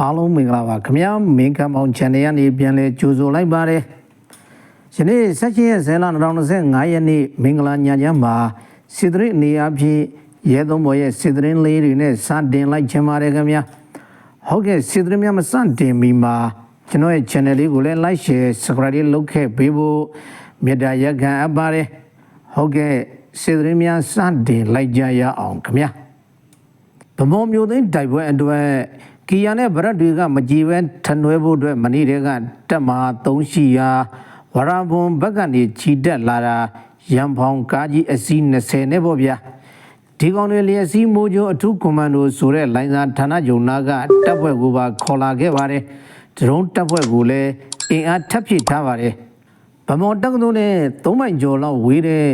အားလုံးမင်္ဂလာပါခင်ဗျာမင်းကမောင် channel ကနေပြန်လဲကြိုဆိုလိုက်ပါတယ်ယနေ့16ရက်ဇဲလ2025ရက်နေ့မင်္ဂလာညချမ်းမှာစေတရိအနေအဖြစ်ရဲသုံးဘော်ရဲ့စေတရင်လေးတွေနဲ့စတင်လိုက်ချင်ပါတယ်ခင်ဗျာဟုတ်ကဲ့စေတရင်များမစတင်မီမှာကျွန်တော်ရဲ့ channel လေးကိုလည်း like share subscribe လေးလုပ်ခဲ့ပေးဖို့မေတ္တာရက်ခံအပ်ပါတယ်ဟုတ်ကဲ့စေတရင်များစတင်လိုက်ကြရအောင်ခင်ဗျာဗမောမျိုးသိန်းတိုက်ပွဲအတွက် ကီယာနဲ့ဗရက်တွေကမကြည်ပဲထနွဲဖို့အတွက်မနေ့တည်းကတက်မှာသုံးရှိရာဝရဘွန်ဘက်ကနေခြိတက်လာတာရန်ဖောင်ကားကြီးအစီး20နဲ့ပေါ့ဗျာဒီကောင်တွေလျက်စီးမိုးချိုအထူးကွန်မန်ဒိုဆိုတဲ့လိုင်းစာဌာနချုပ်နာကတပ်ဖွဲ့ကိုပါခေါ်လာခဲ့ပါတယ်ဒရုန်းတပ်ဖွဲ့ကိုလည်းအင်အားထပ်ဖြည့်ထားပါတယ်ဗမော်တက္ကသိုလ်နဲ့သုံးမိုင်ကျော်လောက်ဝေးတဲ့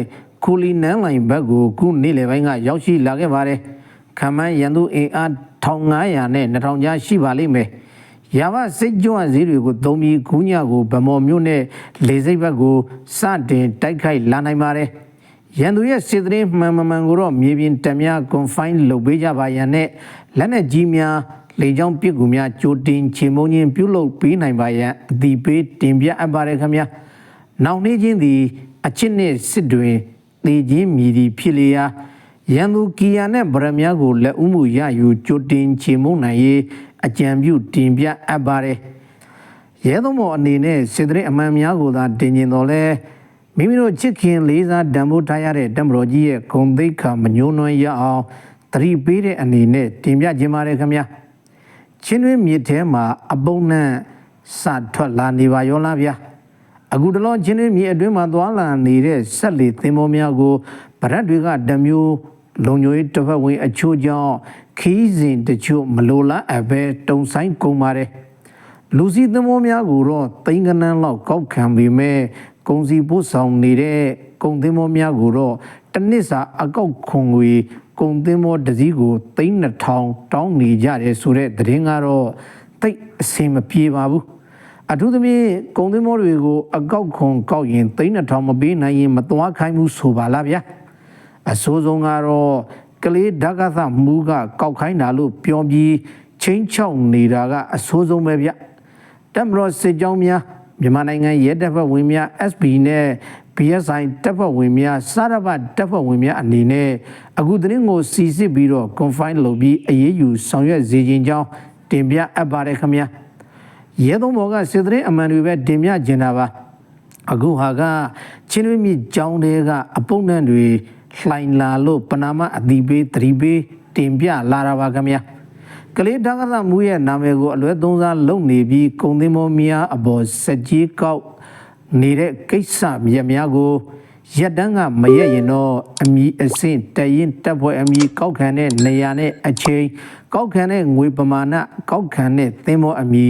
ကူလီနန်းလိုင်ဘက်ကိုခုနေ့လယ်ပိုင်းကရောက်ရှိလာခဲ့ပါတယ်။ ခမန်းရန်သူအင်အား1500နဲ့2000ကျားရှိပါလိမ့်မယ်။ရပါစိတ်ကြွဈေးတွေကိုသုံးပြီးခုညကိုဗမော်မြို့နဲ့လေစိတ်ဘက်ကိုစတင်တိုက်ခိုက်လာနိုင်ပါတယ်။ရန်သူရဲ့စစ်တရင်မှန်မှန်မှန်ကိုတော့မြေပြင်တများ confine လုပ်ပေးကြပါရန်နဲ့လက်နဲ့ကြီးများလေကြောင်းပစ်ကူများကြိုတင်ချေမုံချင်းပြုလုပ်ပေးနိုင်ပါရန်အတိပေးတင်ပြအပ်ပါတယ်ခင်ဗျာ။နောက်နေ့ချင်းသည်အချစ်နှင့်စစ်တွင်တေချင်းမြည်သည်ဖြစ်လျာ ရန်သူကီယာနှင့်ဗရမ ्या ကိုလက်ဦးမှုရယူကြိုတင်ချေမုံနိုင်ရေးအကြံပြုတင်ပြအပ်ပါတယ်။ရဲသုံးမော်အနေနဲ့စစ်တရင်အမှန်များကိုသာတင်ကျင်တော်လဲမိမိတို့ချစ်ခင်လေးစားတန်ဖိုးထားရတဲ့တမတော်ကြီးရဲ့ဂုံသိက္ခာမညှိုးနွမ်းရအောင်သတိပေးတဲ့အနေနဲ့တင်ပြခြင်းပါတယ်ခင်ဗျာ။ချင်းတွင်းမြစ်ထဲမှာအပုံနဲ့စထွက်လာနေပါရောလားဗျာ။အခုတလောချင်းတွင်းမြစ်အတွင်းမှာသွာလာနေတဲ့ဆက်လီသင်္ဘောများကိုဗရက်တွေကတမျိုး လုံညိုရေးတစ်ဖက်ဝင်အချို့ကြောင့်ခီးစဉ်တချို့မလိုလားအပဲတုံဆိုင်ကုန်ပါတယ်လူစီသမောများကိုတော့တိန်ကနန်းလောက်ကောက်ခံပေမဲ့ကုံစီပို့ဆောင်နေတဲ့ကုံသမောများကိုတော့တစ်နှစ်စာအကောက်ခွန်ငွေကုံသမောတစ်စီးကိုသိန်း2000တောင်းနေကြတယ်ဆိုတဲ့သတင်းကတော့တိတ်အဆင်မပြေပါဘူးအထူးသဖြင့်ကုံသင်းမောတွေကိုအကောက်ခွန်ကောက်ရင်သိန်း2000မပေးနိုင်ရင်မသွားခိုင်းဘူးဆိုပါလားဗျာ အဆိုးဆုံးကတော့ကလေးဓကသမူးကကောက်ခိုင်းတာလို့ပြောပြီးချင်းချောက်နေတာကအဆိုးဆုံးပဲဗျတက်မတော်စစ်ကြောင်းများမြန်မာနိုင်ငံရဲတပ်ဖွဲ့ဝင်များ SB နဲ့ BSI တပ်ဖွဲ့ဝင်များစရဘတပ်ဖွဲ့ဝင်များအနေနဲ့အခုသတင်းကိုစီစစ်ပြီးတော့ confine လုပ်ပြီးအရေးယူဆောင်ရွက်စေခြင်းကြောင်းတင်ပြအပ်ပါတယ်ခင်ဗျာရဲသုံးဘော်ကစစ်တရင်အမှန်တွေပဲတင်ပြကျင်တာပါအခုဟာကချင်းတွင်းမြစ်ကြောင်းတွေကအပုပ်နှံတွေ လှိုင်လာလို့ပနာမအတိပေးသတိပေးတင်ပြလာတာပါခင်ဗျာကလေးတက္ကသမူးရဲ့နာမည်ကိုအလွဲသုံးစားလုပ်နေပြီးကုံသင်းမောမြားအပေါ်စက်ကြီးကောက်နေတဲ့ကိစ္စမြက်များကိုရက်တန်းကမရက်ရင်တော့အမီအဆင့်တရင်တက်ဖွဲ့အမီကောက်ခံတဲ့နေရာနဲ့အချိန်ကောက်ခံတဲ့ငွေပမာဏကောက်ခံတဲ့သင်းမောအမီ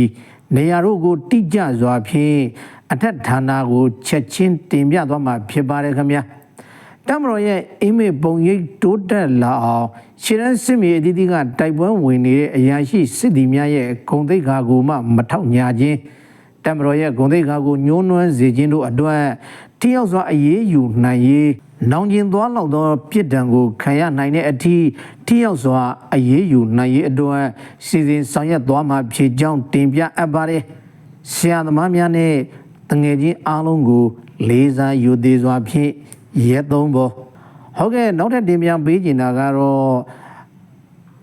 နေရာတို့ကိုတိကျစွာဖြင့်အထက်ဌာနကိုချက်ချင်းတင်ပြသွားမှာဖြစ်ပါတယ်ခင်ဗျာ တမတော်ရဲ့အိမ်မေပုံရိပ်တိုးတက်လာအောင်ရှင်းရန်စစ်မြေအသီးသီးကတိုက်ပွဲဝင်နေတဲ့အရာရှိစစ်သည်များရဲ့ဂုံသိက္ခာကိုမှမထောက်ညာခြင်းတမတော်ရဲ့ဂုံသိက္ခာကိုညှိုးနွမ်းစေခြင်းတို့အတွက်တိရောက်စွာအရေးယူနိုင်ရေးနောင်ကျင်သွားလောက်သောပြစ်ဒဏ်ကိုခံရနိုင်တဲ့အထိတိရောက်စွာအရေးယူနိုင်ရေးအတွက်စီစဉ်ဆောင်ရွက်သွားမှာဖြစ်ကြောင်းတင်ပြအပ်ပါတယ်ဆရာသမားများနဲ့တငယ်ချင်းအားလုံးကိုလေးစားယူသေးစွာဖြင့် ရဲသုံးပေါ်ဟုတ်ကဲ့နောက်ထပ်တင်ပြပေးချင်တာကတော့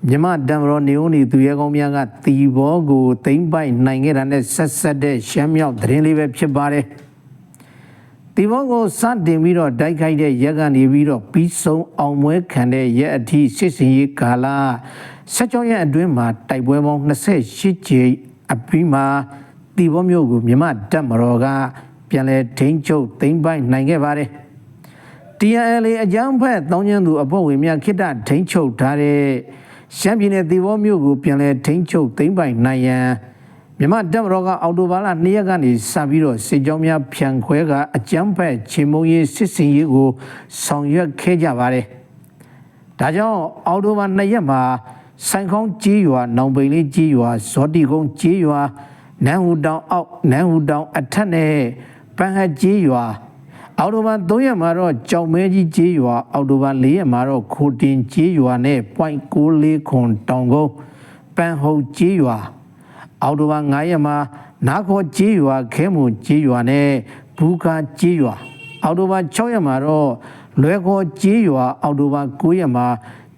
မြမတံမတော်နေဦးနေသူရဲကောင်းများကတီဘောကိုတိမ့်ပိုက်နိုင်ခဲ့တာနဲ့ဆက်ဆက်တဲ့ရှမ်းမြောက်သတင်းလေးပဲဖြစ်ပါတယ်။တီဘောကိုစတင်ပြီးတော့တိုက်ခိုက်တဲ့ရက်ကနေပြီးတော့ပြီးဆုံးအောင်ပွဲခံတဲ့ရက်အထိစစ်စင်ရေးကာလ16ရက်အတွင်းမှာတိုက်ပွဲပေါင်း28ကြိမ်အပြီးမှာတီဘောမျိုးကိုမြမတံမတော်ကပြန်လဲထိန်းချုပ်တိမ့်ပိုက်နိုင်ခဲ့ပါတယ်။ TNL အကြမ်းဖက်တောင်းကျမ်းသူအဖွဲ့ဝင်များခိတ္တထိန်းချုပ်ထားတဲ့ရှမ်းပြည်နယ်သေဘောမြို့ကိုပြန်လည်ထိန်းချုပ်သိမ်းပိုင်နိုင်ရန်မြန်မာတပ်မတော်ကအော်တိုဘာလ2ရက်ကနေစပြီးတော့စစ်ကြောင်းများဖြန့်ခွဲကအကြမ်းဖက်ချင်းမုံရေးစစ်စင်ရေးကိုဆောင်ရွက်ခဲ့ကြပါတယ်။ဒါကြောင့်အော်တိုဘာ2ရက်မှာဆိုင်ခေါင်းကြီးရွာနောင်ပိန်လေးကြီးရွာဇော်တီကုန်းကြီးရွာနန်းဟူတောင်အောက်နန်းဟူတောင်အထက်နဲ့ပန်းဟတ်ကြီးရွာ အော်တိုဘာ3ရက်မှာတော့ကြောင်မဲကြီးကျေးရွာအော်တိုဘာ4ရက်မှာတော့ခိုတင်ကျေးရွာနဲ့ .649 ခွန်တောင်ကုန်းပန်းဟုတ်ကျေးရွာအောက်တိုဘာ9ရက်မှာနာခေါ်ကြေးရွာခဲမွန်ကြေးရွာနဲ့ဘူကာကြေးရွာအောက်တိုဘာ6ရက်မှာတော့လွယ်ခေါ်ကြေးရွာအောက်တိုဘာ9ရက်မှာ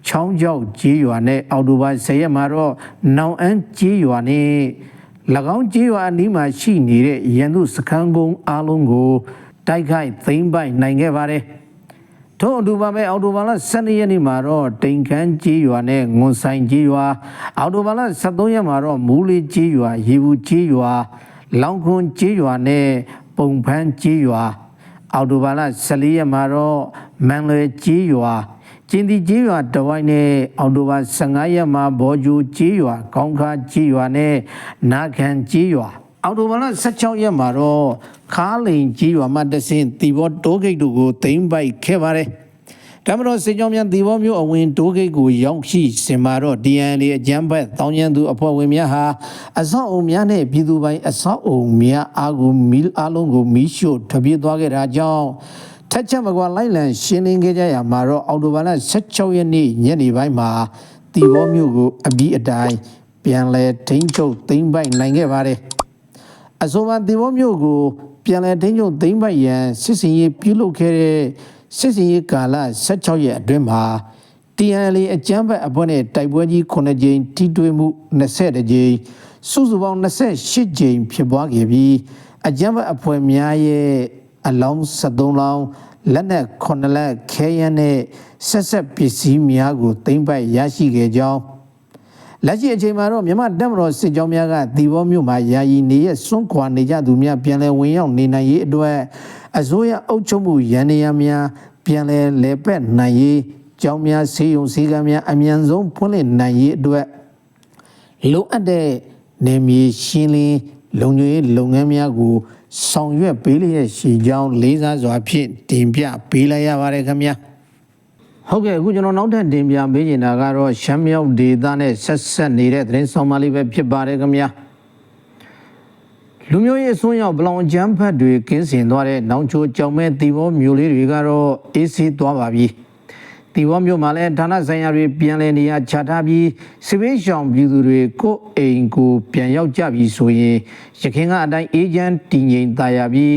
ချောင်းကျောက်ကြေးရွာနဲ့အောက်တိုဘာ10ရက်မှာတော့နောင်အန်းကြေးရွာနဲ့၎င်းကြေးရွာအနီးမှာရှိနေတဲ့ရန်သူစခန်းကုန်းအားလုံးကို တိုက်ခိုက်သိမ်းပိုက်နိုင်ခဲ့ပါတယ်။ထို့အတူပါပဲအော်တိုဘာလ12ရက်နေ့မှာတော့တိန်ခမ်းကြီးရွာနဲ့ငွန်ဆိုင်ကြီးရွာအော်တိုဘာလ13ရက်မှာတော့မူလီကြီးရွာရေဘူးကြီးရွာလောင်ခွန်ကြီးရွာနဲ့ပုံဖန်းကြီးရွာအော်တိုဘာလ14ရက်မှာတော့မန်လွယ်ကြီးရွာကျင်းတီကြီးရွာတဝိုင်းနဲ့အော်တိုဘာ15ရက်မှာဘော်ဂျူကြီးရွာကောင်းခါကြီးရွာနဲ့နာခံကြီးရွာ အော်တိုဘာလ16ရက်မှာတော့ခါလိန်ကြီးရွာမှတဆင့်တီဘောတိုးဂိတ်တို့ကိုသိမ်းပိုက်ခဲ့ပါတယ်။ဒါမှမဟုတ်စေကြောင်းများတီဘောမျိုးအဝင်တိုးဂိတ်ကိုရောက်ရှိစင်မှာတော့ DNA အကြမ်းဖက်တောင်းကျမ်းသူအဖွဲ့ဝင်များဟာအဆောက်အုံများနဲ့ပြည်သူပိုင်အဆောက်အုံများအားကိုမီးအားလုံးကိုမီးရှို့ထွက်ပြေးသွားခဲ့တာကြောင့်ထက်ချက်မကွာလိုက်လံရှင်းလင်းခဲ့ကြရမှာတော့အော်တိုဘာလ16ရက်နေ့ညနေပိုင်းမှာတီဘောမျိုးကိုအပြီးအတိုင်းပြန်လဲထိန်းချုပ်သိမ်းပိုက်နိုင်ခဲ့ပါတယ်။ အဆိုပါဒီဘောမျိုးကို ပြန်လည်ထိန်းချုပ်သိမ်းပိုက်ရန်စစ်စင်ရေးပြုလုပ်ခဲ့တဲ့စစ်စင်ရေးကာလ16ရက်အတွင်းမှာ TNL အကြမ်းဖက်အဖွဲ့နဲ့တိုက်ပွဲကြီး9ကြိမ်ထိတွေ့မှု20ကြိမ်စုစုပေါင်း28ကြိမ်ဖြစ်ပွားခဲ့ပြီးအကြမ်းဖက်အဖွဲ့များရဲ့အလောင်း73လောင်းလက်နက်9လက်ခဲယမ်းနဲ့ဆက်ဆက်ပစ္စည်းများကိုသိမ်းပိုက်ရရှိခဲ့ကြောင်း လက်ရှိအချိန်မှာတော့မြန်မာတပ်မတော်စစ်ကြောင်းများကဒီဘောမျိုးမှာယာယီနေရစွန့်ခွာနေကြသူများပြန်လည်ဝင်ရောက်နေနိုင်ရေးအတွက်အစိုးရအုပ်ချုပ်မှုရန်နေရများပြန်လည်လဲပတ်နိုင်ရေးကြောင်းများဆေးရုံဆေးကမ်းများအမြန်ဆုံးဖွင့်လှစ်နိုင်ရေးအတွက်လိုအပ်တဲ့နေမြေရှင်းလင်းလုံခြုံရေးလုပ်ငန်းများကိုဆောင်ရွက်ပေးလျက်ရှိကြောင်းလေးစားစွာဖြင့်တင်ပြပေးလိုက်ရပါတယ်ခင်ဗျာ ဟုတ်ကဲ့အခုကျွန်တော်နောက်ထပ်တင်ပြပေးနေတာကတော့ရှမ်းမြောက်ဒေသနဲ့ဆက်ဆက်နေတဲ့သတင်းဆောင်မလေးပဲဖြစ်ပါတယ်ခင်ဗျာလူမျိုးရေးအစွန်းရောက်ဘလောင်ကျန်းဖတ်တွေကင်းစင်သွားတဲ့နောင်ချိုကြောင်မဲတီဘောမျိုးလေးတွေကတော့အေးဆေးသွားပါပြီ တီဘောမျိုးမှာလည်းဌာနဆိုင်ရာတွေပြန်လည်နေရာချထားပြီးစစ်ဘေးရှောင်ပြည်သူတွေကိုယ့်အိမ်ကိုပြန်ရောက်ကြပြီဆိုရင်ရခိုင်ကအတိုင်းအေဂျင့်တည်ငြိမ်သာယာပြီး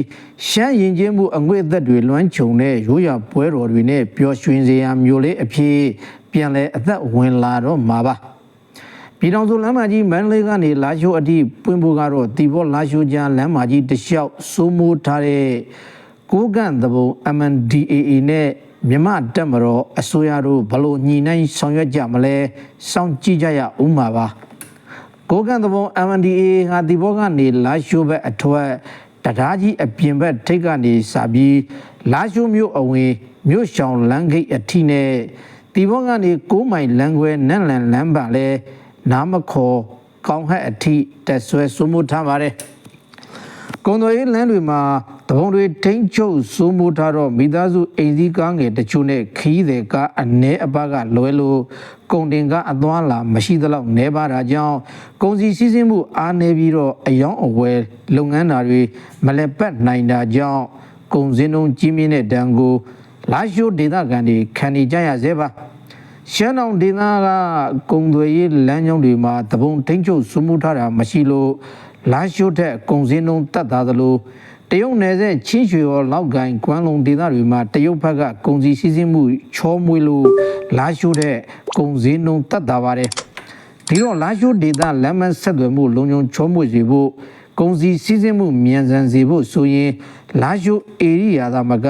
ရှမ်းရင်ချင်းမှုအငွေ့အသက်တွေလွှမ်းခြုံတဲ့ရိုးရာပွဲတော်တွေနဲ့ပျော်ရွှင်စရာမျိုးလေးအဖြစ်ပြန်လဲအသက်ဝင်လာတော့မှာပါပြည်တော်စုလမ်းမကြီးမန္တလေးကနေလာရှိုးအထိပွင့်ဖို့ကတော့တီဘောလာရှိုးကြားလမ်းမကြီးတစ်လျှောက်စိုးမိုးထားတဲ့ကိုးကန့်သဘုံ MNDAA နဲ့ မြမတက်မတော်အစိုးရတို့ဘလို့ညှိနှိုင်းဆောင်ရွက်ကြမလဲစောင့်ကြည့်ကြရဦးမှာပါကိုးကန့်သဘုံ MNDAA ဟာဒီဘောကနေလာရှိုးဘက်အထွတ်တရားကြီးအပြင်ဘက်ထိတ်ကနေစပြီးလာရှိုးမြို့အဝင်မြို့ရှောင်းလမ်းဂိတ်အထိနဲ့ဒီဘောကနေ6မိုင်လမ်းခွဲနန့်လန်လမ်းပါလဲနားမခေါ်ကောင်းဟက်အထိတက်ဆွဲစိုးမိုးထားပါတယ်။ကုံတော်ရေးလမ်းတွေမှာ တဘုံတွေထိမ့်ချုပ်စိုးမိုးထားတော့မိသားစုအိမ်စည်းကားငယ်တချို့နဲ့ခီးတဲ့ကားအ ਨੇ အပကလွဲလို့ကုံတင်ကားအသွားလာမရှိသလောက်နေပါတာကြောင့်ကုံစီစည်းစိမ်မှုအားနေပြီးတော့အယောင်အဝယ်လုပ်ငန်းဓာတွေမလက်ပတ်နိုင်တာကြောင့်ကုံစင်းတုံးကြီးမြင့်တဲ့ဒဏ်ကိုလာရှိုးဒေသခံတွေခံနေကြရသေးပါရှမ်းတောင်ဒေသကကုံသွေးရေးလမ်းကြောင်းတွေမှာတပုံထိန်ချုပ်စုမှုထားတာမရှိလို့လာရှိုးထက်ကုံစင်းလုံးတတ်တာသလို တရုတ်နယ်စပ်ချင်းရွှေရောလောက်ကိုင်းကွမ်းလုံးဒေသတွေမှာတရုတ်ဘက်ကကုံစီစည်းစိမ်မှုချောမွေးလို့လာရှိုးထက်ကုံစင်းလုံးတတ်တာပါတယ်ဒီတော့လာရှိုးဒေသလမ်းမဆက်သွယ်မှုလုံခြုံချောမွေ့စေဖို့ကုံစီစည်းစိမ်မှုမြန်ဆန်စေဖို့ဆိုရင်လာရှိုးဧရိယာသာမက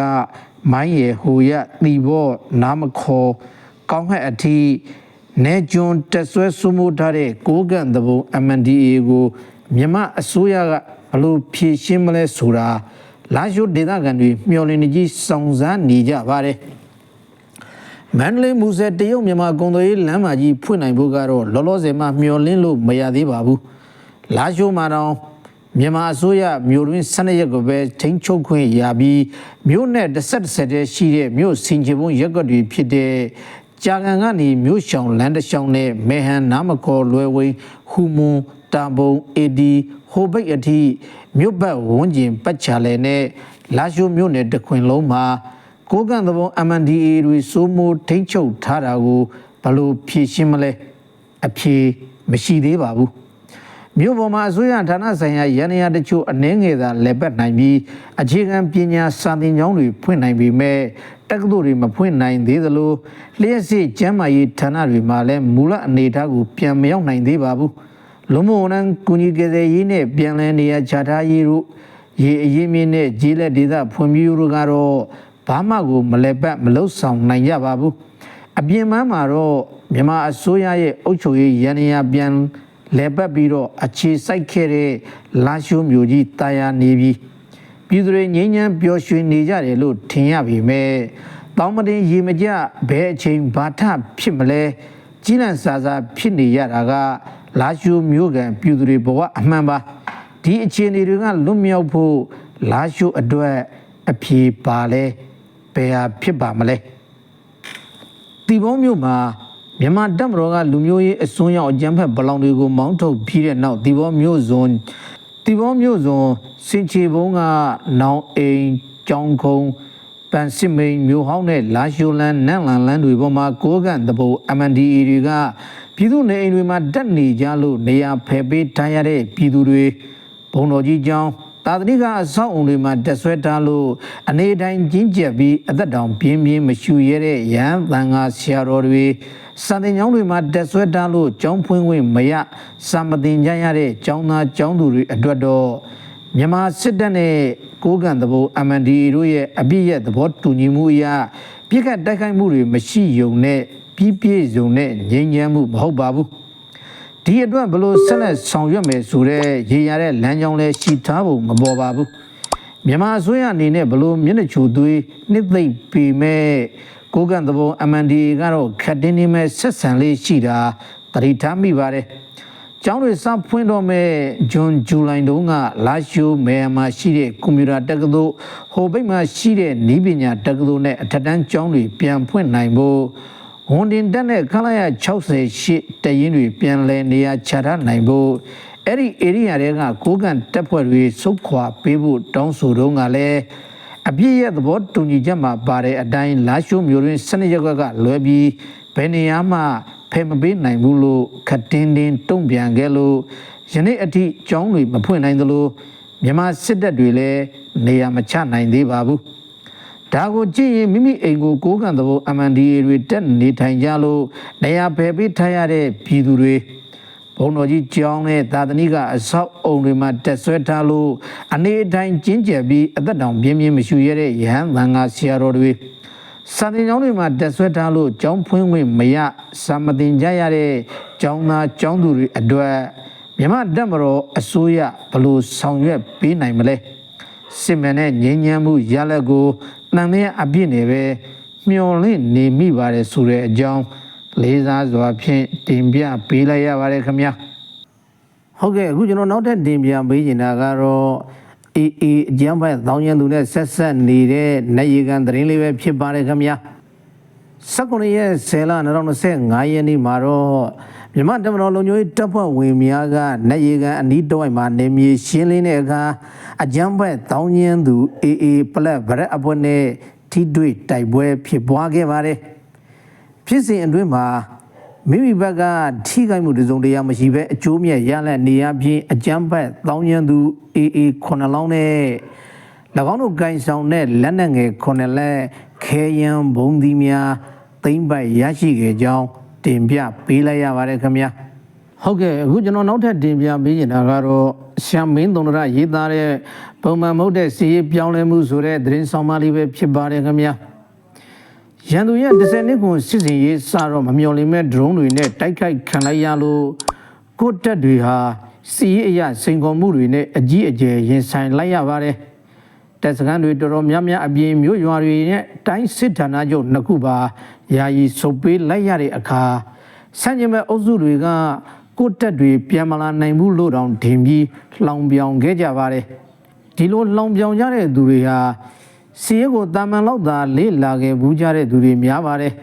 မိုင်းရဟိုရတီဘောနာမခေါ်ကောင်းဟက်အထိနေကျွန်းတက်ဆွဲဆွမှုထားတဲ့ကိုးကန့်သဘုံ MNDA ကိုမြမအစိုးရက ဘလို့ဖြည့်ရှင်းမလဲဆိုတာလာရှိုဒေသခံတွေမျှော်လင့်နေကြီးစောင့်စားနေကြပါတယ်မန္တလေးမူဆယ်တရုတ်မြန်မာကုန်သွယ်ရေးလမ်းမကြီးဖွင့်နိုင်ဖို့ကတော့လောလောဆယ်မှမျှော်လင့်လို့မရသေးပါဘူးလာရှိုမှာတော့မြန်မာအစိုးရမြို့တွင်း12ရက်ကိုပဲထိန်းချုပ်ခွင့်ရပြီးမြို့နဲ့တစ်ဆက်တစ်ဆက်တည်းရှိတဲ့မြို့စင်ချေဘုံရက်ကွက်တွေဖြစ်တဲ့ကြာကန်ကနေမြို့ရှောင်းလမ်းတစ်လျှောင်းနဲ့မေဟန်နာမခေါ်လွယ်ဝင်းဟူမွန်တာဘုံအေဒီ ဟိုဘိတ်အထိမြို့ဘက်ဝန်းကျင်ပတ်ချလဲနဲ့လာရှိုမြို့နယ်တစ်ခွင်လုံးမှာကိုးကန့်သဘုံ MNDA တွေစိုးမိုးထိန်းချုပ်ထားတာကိုဘယ်လို့ဖြည့်ရှင်းမလဲအဖြေမရှိသေးပါဘူးမြို့ပေါ်မှာအစိုးရဌာနဆိုင်ရာရန်ရာတချို့အနှင်းငယ်သာလက်ပတ်နိုင်ပြီးအခြေခံပညာစာသင်ကျောင်းတွေဖွင့်နိုင်ပေမဲ့တက္ကသိုလ်တွေမဖွင့်နိုင်သေးသလိုလျှက်စစ်ကျမ်းမာရေးဌာနတွေမှာလည်းမူလအနေအထားကိုပြန်မရောက်နိုင်သေးပါဘူး လူမှုဝန်ထမ်းကူညီကယ်ဆယ်ရေးနဲ့ပြန်လည်နေရာချထားရေးတို့ရေအရေးမြင့်နဲ့ကြီးလက်ဒေသဖွံ့ဖြိုးရေးတို့ကတော့ဘာမှကိုမလဲပတ်မလုဆောင်နိုင်ကြပါဘူးအပြင်ပန်းမှာတော့မြန်မာအစိုးရရဲ့အုပ်ချုပ်ရေးရန်ရာပြန်လဲပတ်ပြီးတော့အခြေစိုက်ခဲ့တဲ့လာရှိုးမျိုးကြီးတာယာနေပြီးပြည်သူတွေငြိမ်းချမ်းပျော်ရွှင်နေကြတယ်လို့ထင်ရပေမဲ့တောင်းမတင်ရေမကြဘဲအချိန်ဘာထဖြစ်မလဲကြီးလန့်စာစာဖြစ်နေရတာက လာရှိုးမျိုးကန်ပြည်သူတွေဘဝအမှန်ပါဒီအခြေအနေတွေကလွတ်မြောက်ဖို့လာရှိုးအတွက်အဖြေပါလဲဘယ်ဟာဖြစ်ပါမလဲတီဘုံမြို့မှာမြန်မာတပ်မတော်ကလူမျိုးရေးအစွန်းရောက်အကြမ်းဖက်ဗလောင်တွေကိုမောင်းထုတ်ပြီးတဲ့နောက်တီဘုံမြို့ဇွန်တီဘုံမြို့ဇွန်စင်ချေဘုံကနောင်အိမ်ကြောင်ခုံပန်စစ်မိန်မြို့ဟောင်းနဲ့လာရှိုလန်နန့်လန်လန်းတွေပေါ်မှာကိုးကန်တဘုံ MNDA တွေက ပြည်သူနေအိမ်တွေမှာတက်နေကြလို့နေရာဖယ်ပေးထားရတဲ့ပြည်သူတွေဘုံတော်ကြီးကျောင်းသာသနိကအဆောက်အုံတွေမှာတက်ဆွဲထားလို့အနေတိုင်းကျင်းကျက်ပြီးအသက်တောင်ပြင်းပြင်းမရှူရတဲ့ရဟန်းသံဃာဆရာတော်တွေစာသင်ကျောင်းတွေမှာတက်ဆွဲထားလို့ကျောင်းဖွင့်ခွင့်မရစာမသင်ကြရတဲ့ကျောင်းသားကျောင်းသူတွေအတွက်တော့မြန်မာစစ်တပ်နဲ့ကိုးကန်သဘော MND တို့ရဲ့အပြည့်ရဲ့သဘောတူညီမှုအရပြစ်ခတ်တိုက်ခိုက်မှုတွေမရှိယုံနဲ့ ပြီးပြည့်စုံတဲ့ငြိမ်းချမ်းမှုမဟုတ်ပါဘူးဒီအတွက်ဘလို့ဆက်လက်ဆောင်ရွက်မယ်ဆိုတော့ရေရတဲ့လမ်းကြောင်းလဲရှိထားဖို့မပေါ်ပါဘူးမြန်မာအစိုးရအနေနဲ့ဘလို့မျက်နှာချိုသွေးနှစ်သိမ့်ပေမဲ့ကိုကန့်သဘုံ MND ကတော့ခက်တင်းနေမဲ့ဆက်ဆံလေးရှိတာတတိထားမိပါတယ်ကျောင်းတွေစဖွင့်တော့မဲ့ဂျွန်ဇူလိုင်တုန်းကလာရှိုးမယ်မှာရှိတဲ့ကွန်ပျူတာတက္ကသိုလ်ဟိုဘိတ်မှာရှိတဲ့နည်းပညာတက္ကသိုလ်နဲ့အထက်တန်းကျောင်းတွေပြန်ဖွင့်နိုင်ဖို့ ဝန်တင်တက်တဲ့ခလာရ68တရင်တွေပြန်လဲနေရာချထားနိုင်ဖို့အဲ့ဒီ area တွေကကိုးကန်တက်ဖွဲ့တွေစုခွာပေးဖို့တောင်းဆိုတော့ကလည်းအပြည့်ရဲ့သဘောတူညီချက်မှာပါတဲ့အတိုင်းလာရှိုးမျိုးရင်းစနစ်ရက်ကကလွဲပြီးဘယ်နေရာမှဖယ်မပေးနိုင်ဘူးလို့ခတ်တင်းတင်းတုံ့ပြန်ခဲ့လို့ယနေ့အထိကျောင်းတွေမဖွင့်နိုင်သလိုမြန်မာစစ်တပ်တွေလည်းနေရာမချနိုင်သေးပါဘူး ဒါကိုကြည့်ရင်မိမိအိမ်ကိုကိုးကန်သဘော MNDA တွေတက်နေထိုင်ကြလို့နေရာဖယ်ပေးထားရတဲ့ပြည်သူတွေဘုံတော်ကြီးကျောင်းနဲ့သာသနိကအဆောက်အုံတွေမှာတက်ဆွဲထားလို့အနေအထိုင်ကျင်းကျက်ပြီးအသက်တောင်ပြင်းပြင်းမရှူရတဲ့ရဟန်းသံဃာဆရာတော်တွေစာသင်ကျောင်းတွေမှာတက်ဆွဲထားလို့ကျောင်းဖွင့်ခွင့်မရစာမသင်ကြရတဲ့ကျောင်းသားကျောင်းသူတွေအတွက်မြမတက်မတော်အစိုးရဘယ်လို့ဆောင်ရွက်ပေးနိုင်မလဲစစ်မှန်တဲ့ငြိမ်းချမ်းမှုရလက်ကို တန်တဲ့အပြစ်နဲ့ပဲမျော်လင့်နေမိပါတယ်ဆိုတဲ့အကြောင်းလေးစားစွာဖြင့်တင်ပြပေးလိုက်ရပါတယ်ခင်ဗျာဟုတ်ကဲ့အခုကျွန်တော်နောက်ထပ်တင်ပြပေးနေတာကတော့အေးအေးအကျမ်းဖတ်သောင်းကျန်သူနဲ့ဆက်ဆက်နေတဲ့နိုင်ရီကန်သတင်းလေးပဲဖြစ်ပါတယ်ခင်ဗျာ 19ရက်10လ2025ရက်နေ့မှာတော့မြန်မာတမတော်လုံခြုံရေးတပ်ဖွဲ့ဝင်များကနိုင်ရီကန်အနီးတစ်ဝိုက်မှာနေမြေရှင်းလင်းတဲ့အခါအကြမ်းဖက်တောင်းကျင်းသူအေးအေးပလက်ဗရက်အဖွဲ့နဲ့ထိတွေ့တိုက်ပွဲဖြစ်ပွားခဲ့ပါတယ်ဖြစ်စဉ်အတွင်းမှာမိမိဘက်ကထိခိုက်မှုတစုံတရာမရှိဘဲအကျိုးမြတ်ရလက်နေရပြင်အကြမ်းဖက်တောင်းကျင်းသူအေးအေးခုနှစ်လောင်းနဲ့၎င်းတို့ဂိုင်ဆောင်တဲ့လက်နက်ငယ်ခုနှစ်လက် ခဲယံဘုံသီးများသိမ့်ပိုက်ရရှိခဲ့ကြောင်းတင်ပြပေးလိုက်ရပါတယ်ခင်ဗျာဟုတ်ကဲ့အခုကျွန်တော်နောက်ထပ်တင်ပြပေးနေတာကတော့ရှမ်မင်းသုံးရရေးသားတဲ့ပုံမှန်မဟုတ်တဲ့စီရေးပြောင်းလဲမှုဆိုတဲ့သတင်းဆောင်မလေးပဲဖြစ်ပါတယ်ခင်ဗျာရန်သူရဲ့10နှစ်ကွန်စစ်စင်ရေးစတော့မမျော်လင့်မဲ့ drone တွေနဲ့တိုက်ခိုက်ခံလိုက်ရလို့ကိုယ့်တက်တွေဟာစီရေးအရာစိန်ခေါ်မှုတွေနဲ့အကြီးအကျယ်ရင်ဆိုင်လိုက်ရပါတယ် တပ်စခန်းတွေတော်တော်များများအပြင်မြို့ရွာတွေနဲ့တိုင်းစစ်ဌာနချုပ်နှစ်ခုပါယာယီစုပ်ပေးလိုက်ရတဲ့အခါစံကျင်မဲ့အုပ်စုတွေကကိုယ့်တက်တွေပြန်မလာနိုင်ဘူးလို့တောင်ထင်ပြီးလောင်ပြောင်ခဲ့ကြပါတယ်ဒီလိုလောင်ပြောင်ကြတဲ့သူတွေဟာစီးရဲကိုတာမန်လောက်သာလေးလာခဲ့ဘူးကြတဲ့သူတွေများပါတယ်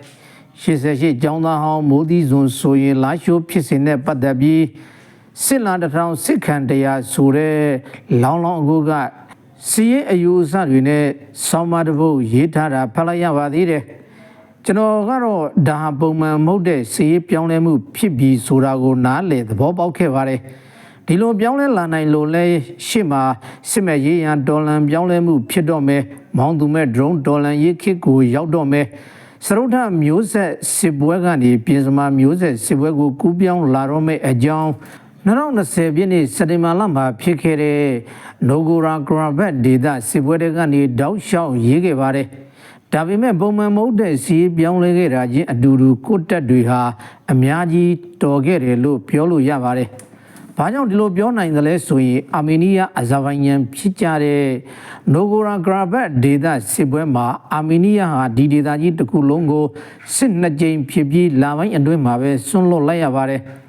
88ကျောင်းသားဟောင်းမိုးသီးစွန်ဆိုရင်လာရှိုးဖြစ်စဉ်နဲ့ပတ်သက်ပြီးစစ်လာတစ်ထောင်စစ်ခံတရားဆိုတဲ့လောင်းလောင်းအကူက စီရင်အယူအဆတွေနဲ့ဆောင်းပါးတစ်ပုဒ်ရေးထားတာဖတ်လိုက်ရပါသေးတယ်ကျွန်တော်ကတော့ဒါဟာပုံမှန်မဟုတ်တဲ့စီရေးပြောင်းလဲမှုဖြစ်ပြီးဆိုတာကိုနားလည်သဘောပေါက်ခဲ့ပါတယ်ဒီလိုပြောင်းလဲလာနိုင်လို့လဲရှစ်မှာစစ်မဲ့ရေးရန်ဒေါ်လန်ပြောင်းလဲမှုဖြစ်တော့မယ်မောင်းသူမဲ့ drone ဒေါ်လန်ရေးခစ်ကိုရောက်တော့မယ်စရုထမျိုးဆက်စစ်ပွဲကနေပြင်စမာမျိုးဆက်စစ်ပွဲကိုကူးပြောင်းလာတော့မယ့်အကြောင်း 2020ပြည့်နှစ်စက်တင်ဘာလမှာဖြစ်ခဲ့တဲ့နိုဂိုရာဂရာဘတ်ဒေသစစ်ပွဲတွေကနေတောက်လျှောက်ရေးခဲ့ပါတယ်ဒါပေမဲ့ပုံမှန်မဟုတ်တဲ့စီးပြောင်းလဲခဲ့တာချင်းအတူတူကိုတက်တွေဟာအများကြီးတော်ခဲ့တယ်လို့ပြောလို့ရပါတယ်။ဘာကြောင့်ဒီလိုပြောနိုင်သလဲဆိုရင်အာမေးနီးယားအဇာဘိုင်ဂျန်ဖြစ်ကြတဲ့နိုဂိုရာဂရာဘတ်ဒေသစစ်ပွဲမှာအာမေးနီးယားဟာဒီဒေသကြီးတစ်ခုလုံးကိုစစ်နှစ်ကြိမ်ဖြစ်ပြီးလာပိုင်းအတွင်းမှာပဲဆွန့်လွတ်လိုက်ရပါတယ်။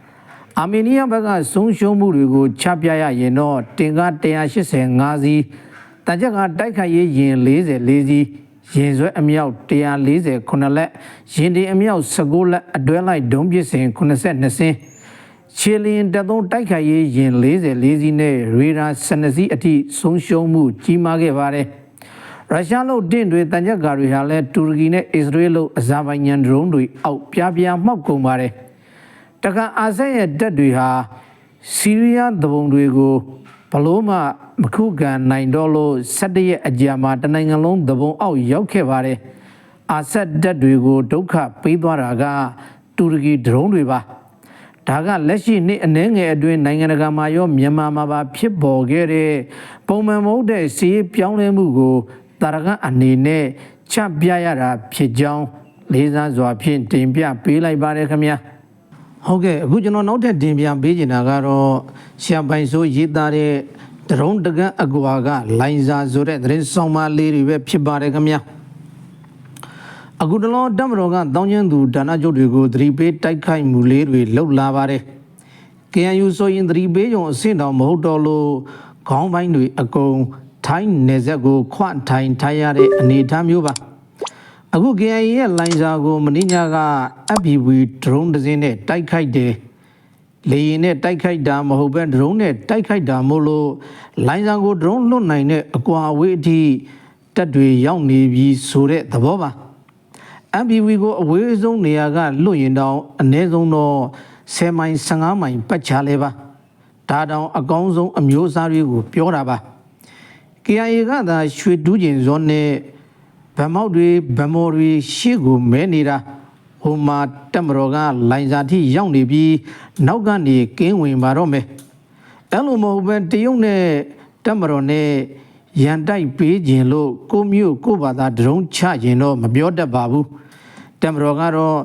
အာမေးနီးယားဘက်ကဆုံးရှုံးမှုတွေကိုချပြရရင်တော့တင်ကား185စီးတကြက်ကတိုက်ခိုက်ရေးရင်44စီးရင်ဆွဲအမြောက်140လက်ရင်ဒီအမြောက်19လက်အတွဲလိုက်ဒုံးပစ်စင်82စင်းချီလင်တသုံးတိုက်ခိုက်ရေးရင်44စီးနဲ့ရေဒါ12စီးအထိဆုံးရှုံးမှုကြီးမားခဲ့ပါတယ်ရုရှားလို့တင့်တွေတန်ကြပ်ကာတွေဟာလည်းတူရကီနဲ့အစ္စရေးလို့အဇာဘိုင်ဂျန်ဒရုန်းတွေအောက်ပြားပြားမှောက်ကုန်ပါတယ် တခါအာဆန်ရဲ့တပ်တွေဟာစီးရီးယားတပုံတွေကိုဘလို့မှမခုခံနိုင်တော့လို့17ရက်အကြာမှာတနိုင်ငံလုံးသဘုံအောက်ရောက်ခဲ့ပါတယ်။အာဆက်တပ်တွေကိုဒုက္ခပေးသွားတာက တူရကီဒရုန်းတွေပါ။ဒါကလက်ရှိနှစ်အနှဲငယ်အတွင်းနိုင်ငံတကာမှာရောမြန်မာမှာပါဖြစ်ပေါ်ခဲ့တဲ့ပုံမှန်မဟုတ်တဲ့စီးပြောင်းလဲမှုကိုတာရကအနေနဲ့ချပြရတာဖြစ်ကြောင်းလေးစားစွာဖြင့်တင်ပြပေးလိုက်ပါတယ်ခင်ဗျာ။ ဟုတ်ကဲ့အခုကျွန်တော်နောက်ထပ်တင်ပြပေးချင်တာကတော့ရှမ်ပိုင်ဆိုရေးသားတဲ့ဒရုန်းတကန်းအကွာကလိုင်ဇာဆိုတဲ့သတင်းဆောင်မလေးတွေပဲဖြစ်ပါတယ်ခင်ဗျာအခုတလောတက်မတော်ကတောင်းကျမ်းသူဒါနကျုပ်တွေကိုသတိပေးတိုက်ခိုက်မှုလေးတွေလှုပ်လာပါတယ် KNU ဆိုရင်သတိပေးကြုံအဆင့်တော်မဟုတ်တော့လို့ခေါင်းပိုင်းတွေအကုန်ထိုင်းနယ်စပ်ကိုခွထိုင်ထားရတဲ့အနေအထားမျိုးပါ အခု KIA ရဲ့လိုင်စာကိုမင်းညာက FPV drone တစ်စင်းနဲ့တိုက်ခိုက်တယ်လေရင်နဲ့တိုက်ခိုက်တာမဟုတ်ပဲ drone နဲ့တိုက်ခိုက်တာမို့လို့လိုင်စာကို drone လွတ်နိုင်တဲ့အကွာအဝေးအထိတက်တွေရောက်နေပြီဆိုတဲ့သဘောပါ MPV ကိုအဝေးဆုံးနေရာကလွတ်ရင်တောင်အနည်းဆုံးတော့10မိုင်15မိုင်ပတ်ချလဲပါဒါတောင်အကောင်းဆုံးအမျိုးအစားတွေကိုပြောတာပါ KIA ကသာရွှေတူးကျင်ဇောနဲ့ ဗမောက်တွေဗမော်တွေရှေ့ကိုမဲနေတာဟိုမှာတက်မတော်ကလိုင်စာထိရောက်နေပြီးနောက်ကနေကင်းဝင်ပါတော့မယ်အဲ့လိုမဟုတ်ဘဲတရုတ်နဲ့တက်မတော်နဲ့ရန်တိုက်ပေးခြင်းလို့ကိုမျိုးကိုဘာသာဒရုန်းချခြင်းတော့မပြောတတ်ပါဘူးတက်မတော်ကတော့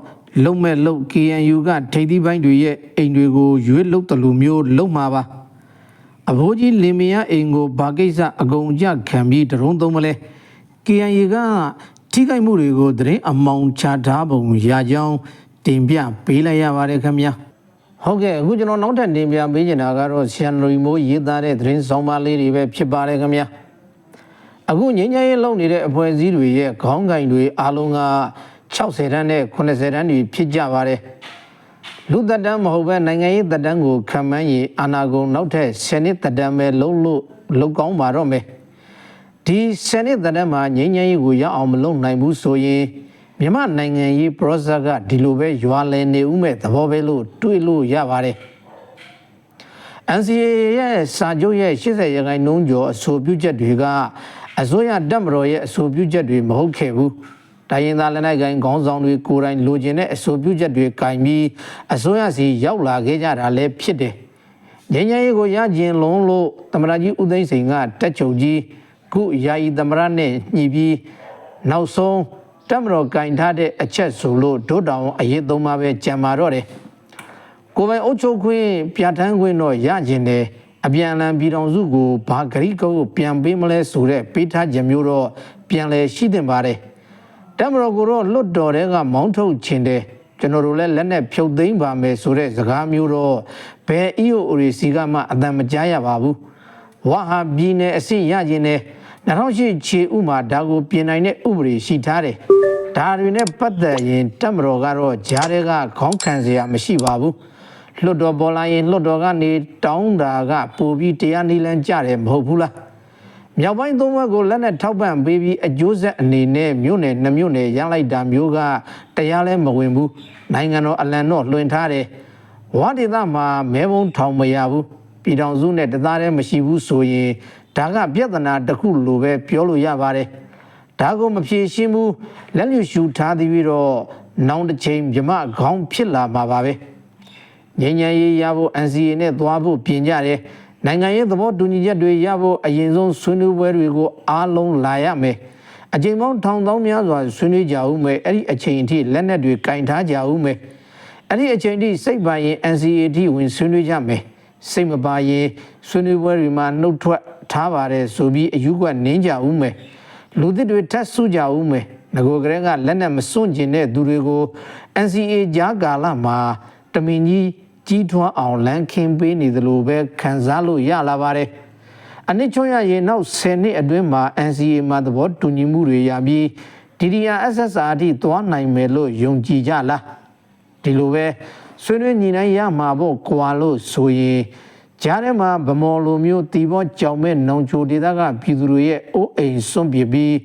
လုံမဲ့လုံ KNU ကထိပ်သီးပိုင်းတွေရဲ့အိမ်တွေကိုရွေးလုတ်တယ်လို့မျိုးလုံမှာပါအဘိုးကြီးလင်မယားအိမ်ကိုဘာကိစ္စအကုန်ကြခံပြီးဒရုန်းသုံးမလဲ KNY ကထိခိုက်မှုတွေကိုသတင်းအမောင်ချထားပုံရကြောင်းတင်ပြပေးလိုက်ရပါတယ်ခင်ဗျာဟုတ်ကဲ့အခုကျွန်တော်နောက်ထပ်တင်ပြပေးချင်တာကတော့ဆီယန်ရီမိုးရေးသားတဲ့သတင်းဆောင်ပါလေးတွေပဲဖြစ်ပါတယ်ခင်ဗျာအခုငင်းငယ်ရေးလုပ်နေတဲ့အဖွဲ့အစည်းတွေရဲ့ခေါင်းကင်တွေအားလုံးက60တန်းနဲ့80တန်းတွေဖြစ်ကြပါတယ်လူသက်တမ်းမဟုတ်ပဲနိုင်ငံရေးသက်တမ်းကိုခံမှန်းရင်အာနာဂုံနောက်ထပ်10နှစ်သက်တမ်းပဲလုံးလို့လောက်ကောင်းပါတော့မယ် ဒီ10နှစ်သက်တမ်းမှာငြိမ်းချမ်းရေးကိုရအောင်မလုပ်နိုင်ဘူးဆိုရင်မြန်မာနိုင်ငံရေး process ကဒီလိုပဲရွာလည်နေဦးမဲ့သဘောပဲလို့တွေးလို့ရပါတယ် NCA ရဲ့စာချုပ်ရဲ့80ရာခိုင်နှုန်းကျော်အဆိုပြုချက်တွေကအစိုးရတပ်မတော်ရဲ့အဆိုပြုချက်တွေမဟုတ်ခဲ့ဘူးတိုင်းရင်းသားလက်နက်ကိုင်ခေါင်းဆောင်တွေကိုယ်တိုင်လိုချင်တဲ့အဆိုပြုချက်တွေကင်ပြီးအစိုးရစီရောက်လာခဲ့ကြတာလည်းဖြစ်တယ်။ငញ្ញရေးကိုရကျင်လုံးလို့သမရကြီးဦးသိန်းစိန်ကတက်ချုပ်ကြီး ခုယာယီသမရနဲ့ညှိပြီးနောက်ဆုံးတပ်မတော်ကင်ထားတဲ့အချက်ဆိုလို့ဒုတောင်အရေးသုံးပါပဲကြံမာတော့တယ်။ကိုယ်ပိုင်အုပ်ချုပ်ခွင့်ပြဋ္ဌာန်းခွင့်တော့ရကျင်တယ်အပြန်အလှန်ပြည်တော်စုကိုဘာဂရိကုတ်ကိုပြန်ပေးမလဲဆိုတဲ့ပေးထားခြင်းမျိုးတော့ပြန်လဲရှိတင်ပါတယ်တမတော်ကိုတော့လွတ်တော်တဲ့ကမောင်းထုတ်ခြင်းတယ်ကျွန်တော်တို့လည်းလက်နဲ့ဖြုတ်သိမ်းပါမယ်ဆိုတဲ့စကားမျိုးတော့ဘယ် EOO ရီစီကမှအတန်မကြားရပါဘူးဝါဟာပြည်နယ်အဆင့်ရခြင်းနဲ့ 2008ခြေဥမှာဒါကိုပြင်နိုင်တဲ့ဥပဒေရှိထားတယ်ဒါတွေနဲ့ပတ်သက်ရင်တက်မတော်ကတော့ဂျားတွေကခေါင်းခံစရာမရှိပါဘူးလွတ်တော်ပေါ်လာရင်လွတ်တော်ကနေတောင်းတာကပိုပြီးတရားနည်းလမ်းကြတယ်မဟုတ်ဘူးလားမြောက်ပိုင်းသုံးဘက်ကိုလက်နဲ့ထောက်ပံ့ပေးပြီးအကျိုးဆက်အနေနဲ့မြို့နယ်နှမြို့နယ်ရန်လိုက်တာမျိုးကတရားလဲမဝင်ဘူးနိုင်ငံတော်အလံတော့လွှင့်ထားတယ်ဝါဒေသမှာမဲဘုံထောင်မရဘူးပြည်ထောင်စုနဲ့တသားတည်းမရှိဘူးဆိုရင် ဒါကပြဿနာတစ်ခုလိုပဲပြောလို့ရပါတယ်ဒါကိုမဖြေရှင်းဘူးလက်လျှူရှူထားသည်ပြီးတော့နောင်တစ်ချိန်မြမခေါင်းဖြစ်လာမှာပါပဲငញ្ញန်ရေးရဖို့ NCA နဲ့သွားဖို့ပြင်ကြတယ်နိုင်ငံရေးသဘောတူညီချက်တွေရဖို့အရင်ဆုံးဆွေးနွေးပွဲတွေကိုအားလုံးလာရမယ်အချိန်ပေါင်းထောင်သောင်းများစွာဆွေးနွေးကြဦးမယ်အဲ့ဒီအချိန်အထိလက်နက်တွေကင်ထားကြဦးမယ်အဲ့ဒီအချိန်ထိစိတ်ပါရင် NCA ထိဝင်ဆွေးနွေးကြမယ်စိတ်မပါရင်ဆွေးနွေးပွဲတွေမှာနှုတ်ထွက် ထားပါတယ်ဆိုပြီးအယူကနင်းကြဦးမယ်လူသစ်တွေထပ်ဆုကြဦးမယ်ငကိုကလေးကလက်နက်မစွန့်ကျင်တဲ့သူတွေကို NCA ကြားကာလမှာတမင်ကြီးကြီးထွားအောင်လမ်းခင်းပေးနေသလိုပဲခံစားလို့ရလာပါတယ်အနစ်ချွန်ရရင်နောက်10နှစ်အတွင်းမှာ NCA မှာသဘောတူညီမှုတွေရပြီး DDR SSR အထိသွားနိုင်မယ်လို့ယုံကြည်ကြလားဒီလိုပဲဆွေးနွေးညီနိုင်ရမှာပေါ့ကွာလို့ဆိုရင် ကြားထဲမှာဗမော်လိုမျိုးတီဘောကြောင်မဲ့နောင်ချိုဒေသကပြည်သူတွေရဲ့အိုးအိမ်စွန့်ပစ်ပြီး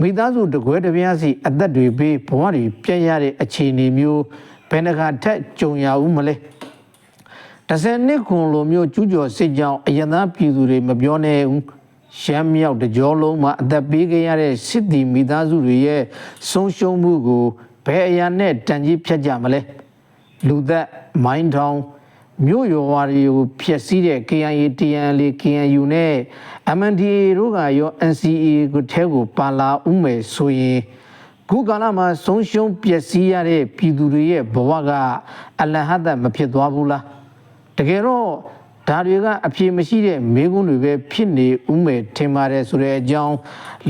မိသားစုတကွဲတပြားစီအသက်တွေပေးဘဝတွေပြည့်ရတဲ့အခြေအနေမျိုးဘယ်နှခါထက်ကြုံရဦးမလဲတဆယ်နှစ်ခွန်လိုမျိုးကျူးကျော်စစ်ကြောင်းအယံသားပြည်သူတွေမပြောနဲ့ဘူးရှမ်းမြောက်တကြောလုံးမှာအသက်ပေးခဲ့ရတဲ့စစ်တီမိသားစုတွေရဲ့ဆုံးရှုံးမှုကိုဘယ်အရာနဲ့တန်ကြီးဖြတ်ကြမလဲလူသက်မိုင်းထောင် မြို့ရွာဝါတွေကိုဖျက်ဆီးတဲ့ KIA TNL KNU နဲ့ MNDAA တို့ကရော NCA ကိုထဲကိုပါလာဥမယ်ဆိုရင်ခုကာလမှာဆုံးရှုံးပျက်စီးရတဲ့ပြည်သူတွေရဲ့ဘဝကအလဟတ်မဖြစ်သွားဘူးလားတကယ်တော့ဒါတွေကအဖြေမရှိတဲ့မေးခွန်းတွေပဲဖြစ်နေဥမယ်ထင်ပါတယ်ဆိုတဲ့အကြောင်း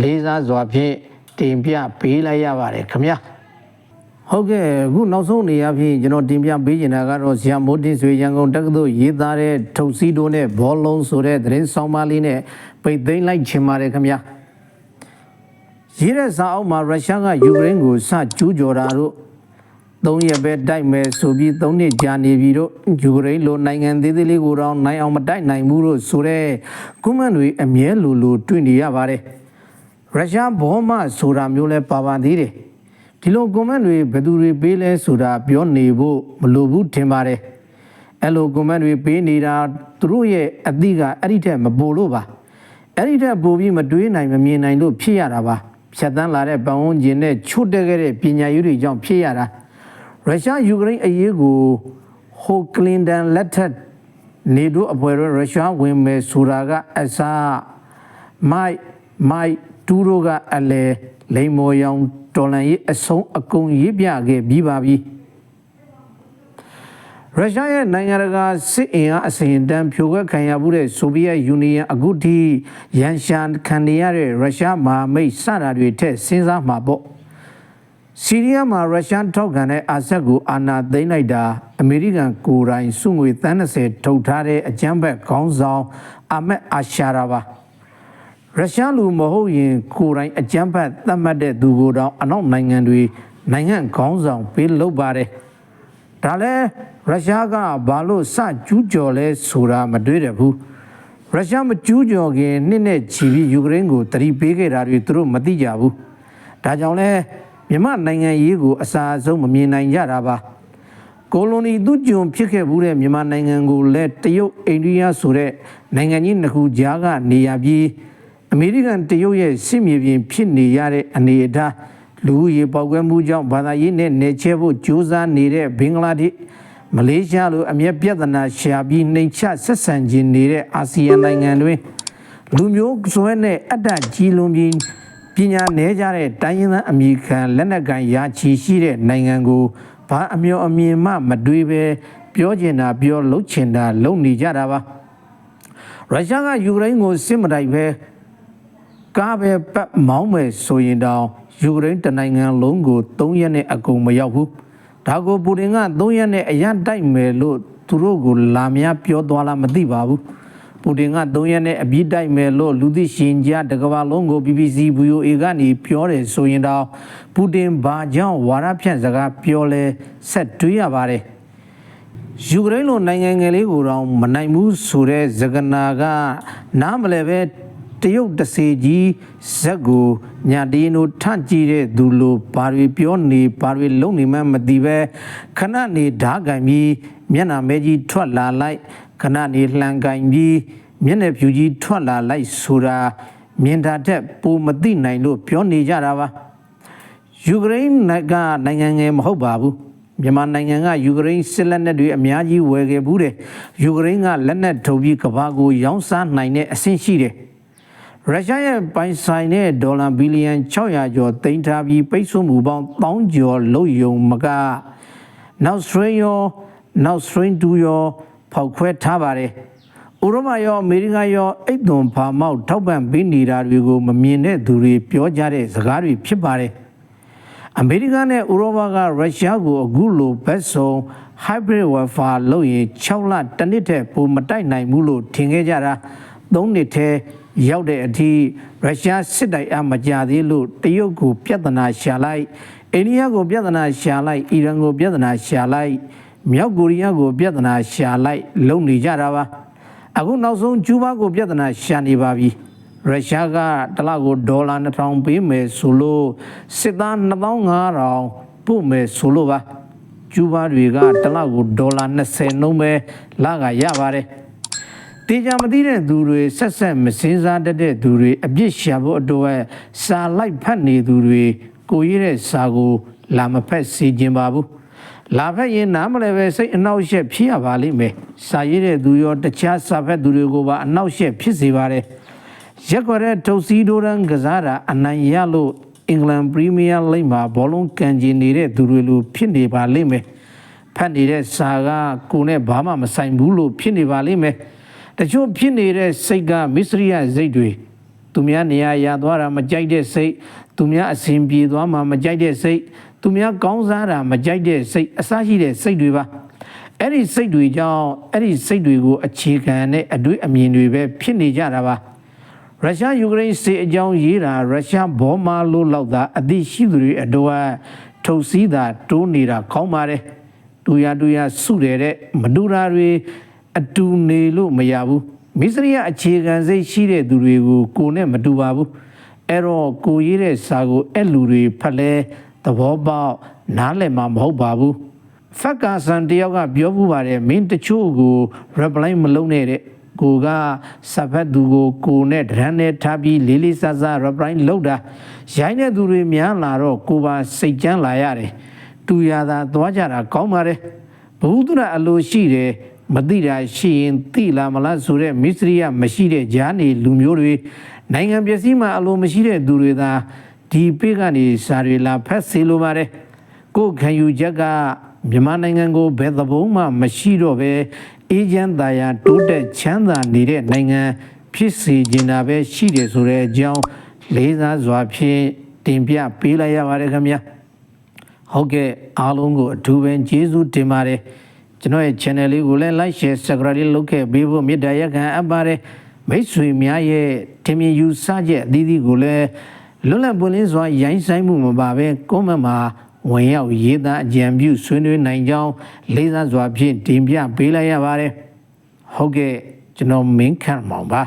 လေးစားစွာဖြင့်တင်ပြပေးလိုက်ရပါတယ်ခင်ဗျာ ဟုတ်ကဲ့အခုနောက်ဆုံးနေရာဖြင့်ကျွန်တော်တင်ပြပေးချင်တာကတော့ဇီယာမိုးတင်ဆွေရန်ကုန်တက္ကသိုလ်ရေးသားတဲ့ထုတ်စီတိုးနဲ့ဘောလုံးဆိုတဲ့သတင်းဆောင်ပါလေးနဲ့ပိတ်သိမ်းလိုက်ချင်ပါတယ်ခင်ဗျာရေးတဲ့စာအုပ်မှာရုရှားကယူကရိန်းကိုစကျူးကျော်တာတို့သုံးရက်ပဲတိုက်မယ်ဆိုပြီးသုံးနှစ်ကြာနေပြီတို့ယူကရိန်းလိုနိုင်ငံသေးသေးလေးကိုတော့နိုင်အောင်မတိုက်နိုင်ဘူးလို့ဆိုတဲ့ကွန်မန့်တွေအမြဲလိုလိုတွေ့နေရပါတယ်ရုရှားဘောမဆိုတာမျိုးလဲပါပါသေးတယ် ဒီလို comment တွေဘယ်သူတွေပေးလဲဆိုတာပြောနေဖို့မလိုဘူးထင်ပါတယ်အဲ့လို comment တွေပေးနေတာသူတို့ရဲ့အသည့်ကအဲ့ဒီထက်မပိုလို့ပါအဲ့ဒီထက်ပိုပြီးမတွေးနိုင်မမြင်နိုင်လို့ဖြစ်ရတာပါဖြတ်တန်းလာတဲ့ပတ်ဝန်းကျင်နဲ့ချွတ်တက်ခဲ့တဲ့ပညာရေးတွေကြောင့်ဖြစ်ရတာရုရှားယူကရိန်းအရေးကိုဟိုကလင်တန်လက်ထက်နေတို့အဖွဲ့ရရုရှားဝင်မယ်ဆိုတာကအစားမိုက်မိုက်တူတို့ကအလဲလိမ်မော်ရောင် တော်လန်ရေးအဆုံးအကုန်ရေးပြခဲ့ပြီးပါပြီရုရှားရဲ့နိုင်ငံတကာစစ်အင်အားအစဉ်အတန်းဖြိုခွဲခံရမှုတဲ့ဆိုဗီယက်ယူနီယံအခုထိရန်ရှာခံနေရတဲ့ရုရှားမဟာမိတ်စတာတွေထက်စဉ်းစားမှာပေါ့ဆီးရီးယားမှာရုရှားထောက်ခံတဲ့အာဆတ်ကိုအာဏာသိမ်းလိုက်တာအမေရိကန်ကိုယ်တိုင်စုငွေ30ထုတ်ထားတဲ့အကြမ်းဖက်ခေါင်းဆောင်အာမက်အာရှာရာပါ ရုရှားလူမဟုတ်ရင်ကိုယ်တိုင်အကြမ်းဖက်သတ်မှတ်တဲ့သူကိုတော့အနောက်နိုင်ငံတွေနိုင်ငံခေါင်းဆောင်ပေးလုပ်ပါတယ်ဒါလဲရုရှားကဘာလို့စကျူးကျော်လဲဆိုတာမတွေ့ရဘူးရုရှားမကျူးကျော်ခင်နှစ်နဲ့ချီပြီးယူကရိန်းကိုတတိပေးခဲ့တာတွေသူတို့မသိကြဘူးဒါကြောင့်လဲမြန်မာနိုင်ငံရေးကိုအစာအဆုံးမမြင်နိုင်ကြတာပါကိုလိုနီသူကျွန်ဖြစ်ခဲ့ဘူးတဲ့မြန်မာနိုင်ငံကိုလည်းတရုတ်အိန္ဒိယဆိုတဲ့နိုင်ငံကြီးနှစ်ခုကြားကနေရပြီး အမေရိကန်တရုတ်ရဲ့စစ်မြေပြင်ဖြစ်နေရတဲ့အနေအထားလူဦးရေပေါက်ကွဲမှုကြောင့်ဘာသာရေးနဲ့နေချဲဖို့ကြိုးစားနေတဲ့ဘင်္ဂလားဒေ့ရှ်မလေးရှားလိုအမျက်ပြဿနာရှာပြီးနှိမ်ချဆက်ဆံခြင်းနေတဲ့အာဆီယံနိုင်ငံတွေလူမျိုးစွဲနဲ့အတ္တကြီးလုံးပြီးပညာနည်းကြတဲ့တိုင်းရင်းသားအမိခံလက်နက်ကန်ရာချီရှိတဲ့နိုင်ငံကိုဘာအမျော်အမြင်မှမတွေးပဲပြောကျင်တာပြောလှုပ်ချင်တာလုပ်နေကြတာပါရုရှားကယူကရိန်းကိုစစ်မတိုက်ပဲ ကားပဲပတ်မောင်းမယ်ဆိုရင်တောင်ယူကရိန်းတနိုင်ငံလုံးကို3ရက်နဲ့အကုန်မရောက်ဘူးဒါကိုပူတင်က3ရက်နဲ့အရန်တိုက်မယ်လို့သူတို့ကိုလာများပြောသွားလားမသိပါဘူးပူတင်က3ရက်နဲ့အပြီးတိုက်မယ်လို့လူသိရှင်ကြားတကဘာလုံးကို BBC VOA ကနေပြောတယ်ဆိုရင်တော့ပူတင်ဘာကြောင့်ဝါရဖြန့်စကားပြောလဲဆက်တွေးရပါတယ်ယူကရိန်းလိုနိုင်ငံငယ်လေးကိုတော့မနိုင်ဘူးဆိုတဲ့ဇဂနာကနားမလဲပဲ တရုတ်တစေကြီးဇက်ကိုညာတီနိုထန့်ကြည့်တဲ့သူလိုဘာတွေပြောနေဘာတွေလုပ်နေမှမသိပဲခဏနေဓာကံပြီးမျက်နာမဲကြီးထွက်လာလိုက်ခဏနေလှန်ကင်ပြီးမျက်နှာဖြူကြီးထွက်လာလိုက်ဆိုတာမြင်တာတဲ့ပုံမသိနိုင်လို့ပြောနေကြတာပါယူကရိန်းကနိုင်ငံငယ်မဟုတ်ပါဘူးမြန်မာနိုင်ငံကယူကရိန်းစစ်လက်နက်တွေအများကြီးဝယ်ခဲ့ဘူးတယ်ယူကရိန်းကလက်နက်ထုတ်ပြီးကမ္ဘာကိုရောင်းစားနိုင်တဲ့အဆင့်ရှိတယ် ရုရှားရဲ့ပိုင်ဆိုင်တဲ့ဒေါ်လာဘီလီယံ600ကျော်တင်ထားပြီးပိတ်ဆို့မှုပေါင်း1000ကျော်လုံယုံမကနောက်စထရင်းရောနောက်စထရင်းတူရောဖောက်ခွဲထားပါတယ်။ဥရောပရောအမေရိကရောအိတ်သွန်ဖာမောက်ထောက်ပံ့ပေးနေတာတွေကိုမမြင်တဲ့သူတွေပြောကြတဲ့စကားတွေဖြစ်ပါတယ်။အမေရိကနဲ့ဥရောပကရုရှားကိုအခုလိုဘက်ဆုံ hybrid warfare လုပ်ရင်6လတစ်နှစ်တည်းပိုမတိုက်နိုင်ဘူးလို့ထင်ခဲ့ကြတာ၃နှစ်ထဲ ရောက်တဲ့အထိရုရှားစစ်တိုက်အမကြသေးလို့တရုတ်ကိုပြဿနာရှာလိုက်အိန္ဒိယကိုပြဿနာရှာလိုက်အီရန်ကိုပြဿနာရှာလိုက်မြောက်ကိုရီးယားကိုပြဿနာရှာလိုက်လုံနေကြတာပါအခုနောက်ဆုံးကျူးဘားကိုပြဿနာရှာနေပါပြီရုရှားကတစ်လကိုဒေါ်လာ2000ပေးမယ်ဆိုလို့စစ်သား2500ပို့မယ်ဆိုလို့ပါကျူးဘားတွေကတစ်လကိုဒေါ်လာ20နှုန်းပဲလကရပါတယ် တေချာမသိတဲ့သူတွေဆက်ဆက်မစင်းစားတတ်တဲ့သူတွေအပြစ်ရှာဖို့အတွက်စာလိုက်ဖတ်နေသူတွေကိုရတဲ့စာကိုလာမဖက်စီခြင်းပါဘူးလာဖက်ရင်နားမလဲပဲစိတ်အနှောက်အယှက်ဖြစ်ရပါလိမ့်မယ်စာရေးတဲ့သူရောတခြားစာဖက်သူတွေကိုပါအနှောက်အယှက်ဖြစ်စေပါတယ်ရက်ကွက်တဲ့ထုတ်စီဒိုရန်ကစားတာအနိုင်ရလို့အင်္ဂလန်ပရီးမီးယားလိမ့်မှာဘောလုံးကန်ကျင်နေတဲ့သူတွေလိုဖြစ်နေပါလိမ့်မယ်ဖတ်နေတဲ့စာကကိုနဲ့ဘာမှမဆိုင်ဘူးလို့ဖြစ်နေပါလိမ့်မယ် တချို့ဖြစ်နေတဲ့စိတ်ကမစ္စရိယစိတ်တွေသူများနေရာရသွားတာမကြိုက်တဲ့စိတ်သူများအစဉ်ပြေသွားမှမကြိုက်တဲ့စိတ်သူများကောင်းစားတာမကြိုက်တဲ့စိတ်အစရှိတဲ့စိတ်တွေပါအဲ့ဒီစိတ်တွေကြောင့်အဲ့ဒီစိတ်တွေကိုအခြေခံတဲ့အတွေ့အမြင်တွေပဲဖြစ်နေကြတာပါရုရှားယူကရိန်းစစ်အကြောင်းရေးတာရုရှားဘောမာလို့လောက်သာအသိရှိသူတွေအတွက်ထုတ်စည်းတာတိုးနေတာခေါင်းပါတယ်တူရတူရစုတယ်တဲ့မတူတာတွေ အတူနေလို့မရဘူးမိစရိယအခြေခံစိတ်ရှိတဲ့သူတွေကိုကိုနဲ့မတူပါဘူးအဲ့တော့ကိုရေးတဲ့စာကိုအဲ့လူတွေဖတ်လဲသဘောပေါက်နားလည်မှာမဟုတ်ပါဘူးဖက်ကာဆန်တယောက်ကပြောမှုပါတယ်မင်းတချို့ကို reply မလုပ်နဲ့တဲ့ကိုကစဖတ်သူကိုကိုနဲ့ဒရန်နဲ့ထားပြီးလေးလေးဆဆ reply လုပ်တာရိုင်းတဲ့သူတွေများလာတော့ကိုပါစိတ်ကြမ်းလာရတယ်တူရတာသွားကြတာကောင်းပါတယ်ဘုသူရအလိုရှိတယ် မသိတာရှိရင်သိလာမလားဆိုတဲ့မစ္စရိယမရှိတဲ့ဂျာနေလူမျိုးတွေနိုင်ငံပျက်စီးမှအလိုမရှိတဲ့သူတွေသာဒီပိကနေစာတွေလာဖက်စေလိုပါတယ်ကိုခံယူချက်ကမြန်မာနိုင်ငံကိုဘယ်သဘုံမှမရှိတော့ပဲအေဂျင့်သားယာတိုးတက်ချမ်းသာနေတဲ့နိုင်ငံဖြစ်စေချင်တာပဲရှိတယ်ဆိုတဲ့အကြောင်းလေးစားစွာဖြင့်တင်ပြပေးလိုက်ရပါတယ်ခင်ဗျာဟုတ်ကဲ့အားလုံးကိုအထူးပဲကျေးဇူးတင်ပါတယ် ကျွန်တော်ရဲ့ channel လေးကိုလည်း like share subscribe လေးလုပ်ခဲ့ပေးဖို့မေတ္တာရက်ခံအပ်ပါတယ်မိတ်ဆွေများရဲ့ထင်မြင်ယူဆချက်အသီးသီးကိုလည်းလွတ်လပ်ပွင့်လင်းစွာရိုင်းဆိုင်မှုမပါဘဲ comment မှာဝင်ရောက်ရေးသားအကြံပြုဆွေးနွေးနိုင်ကြောင်းလေးစားစွာဖြင့်တင်ပြပေးလိုက်ရပါတယ်ဟုတ်ကဲ့ကျွန်တော်မင်းခန့်မောင်ပါ